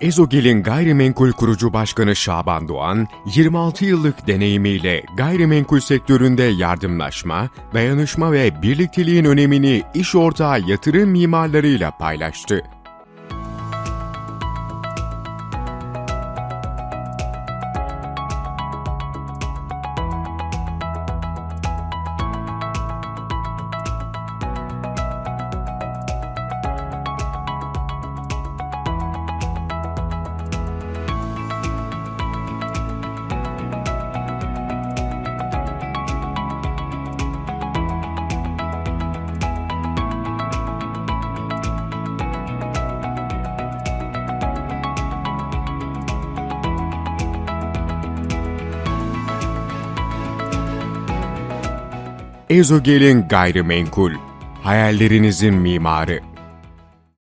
Ezogel'in gayrimenkul kurucu başkanı Şaban Doğan, 26 yıllık deneyimiyle gayrimenkul sektöründe yardımlaşma, dayanışma ve birlikteliğin önemini iş ortağı yatırım mimarlarıyla paylaştı. Ezogel'in gayrimenkul, hayallerinizin mimarı.